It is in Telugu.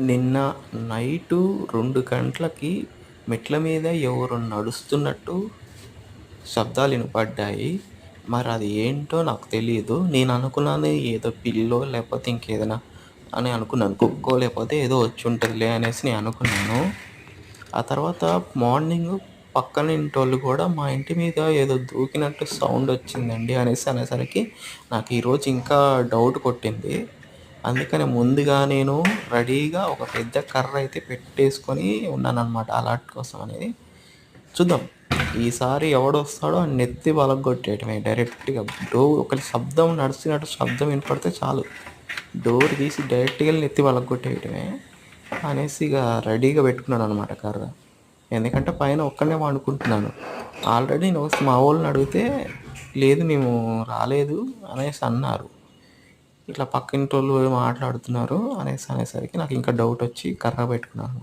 నిన్న నైటు రెండు గంటలకి మెట్ల మీద ఎవరో నడుస్తున్నట్టు శబ్దాలు వినపడ్డాయి. మరి అది ఏంటో నాకు తెలియదు నేను అనుకున్నాను ఏదో పిల్లో లేకపోతే ఇంకేదైనా అని అనుకున్నాను. కుక్కో లేకపోతే ఏదో వచ్చి ఉంటుందిలే అనేసి నేను అనుకున్నాను. ఆ తర్వాత మార్నింగ్ పక్కన ఇంటి వాళ్ళు కూడా మా ఇంటి మీద ఏదో దూకినట్టు సౌండ్ వచ్చిందండి అనేసి అనేసరికి నాకు ఈరోజు ఇంకా డౌట్ కొట్టింది. అందుకని ముందుగా నేను రెడీగా ఒక పెద్ద కర్ర అయితే పెట్టేసుకొని ఉన్నాను అనమాట అలర్ట్ కోసం అనేది. చూద్దాం. ఈసారి ఎవడొస్తాడో ఆ నెత్తి పలగొట్టేయటమే డైరెక్ట్గా డోర్ ఒక శబ్దం నడిచినట్టు శబ్దం వినపడితే చాలు. డోర్ తీసి డైరెక్ట్గా నెత్తి పలగొట్టేయటమే అనేసి ఇక రెడీగా పెట్టుకున్నాను అనమాట కర్ర. ఎందుకంటే పైన ఒక్కనే వండుకుంటున్నాను. ఆల్రెడీ నేను మా వాళ్ళని అడిగితే లేదు మేము రాలేదు అనేసి అన్నారు. ఇట్లా పక్కింటి వాళ్ళు మాట్లాడుతున్నారు అనేసి అనేసరికి నాకు ఇంకా డౌట్ వచ్చి కర్ర పెట్టుకున్నాను.